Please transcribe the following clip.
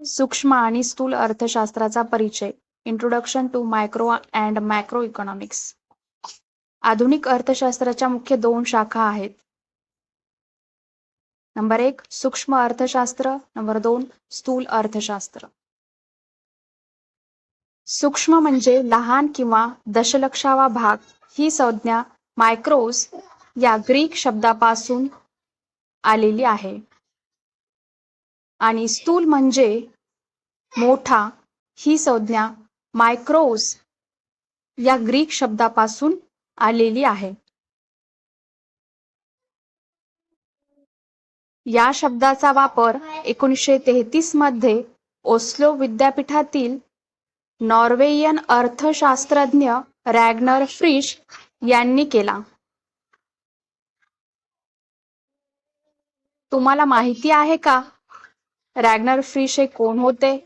सूक्ष्म आणि स्थूल अर्थशास्त्राचा परिचय. Introduction to micro and macro economics आधुनिक अर्थशास्त्राच्या मुख्य दोन शाखा आहेत. नंबर एक सूक्ष्म अर्थशास्त्र. नंबर दोन स्थूल अर्थशास्त्र. सूक्ष्म म्हणजे लहान किंवा दशलक्षावा भाग. ही संज्ञा मायक्रोस या ग्रीक शब्दापासून आलेली आहे. आणि स्थूल म्हणजे मोठा ही संज्ञा मायक्रोस या ग्रीक शब्दापासून आलेली आहे. या शब्दाचा वापर एकोणीसशे तेहतीसमध्ये ओस्लो विद्यापीठातील नॉर्वेयन अर्थशास्त्रज्ञ रॅग्नर फ्रिश यांनी केला. तुम्हाला माहिती आहे का रॅग्नर फिश हे कोण होते?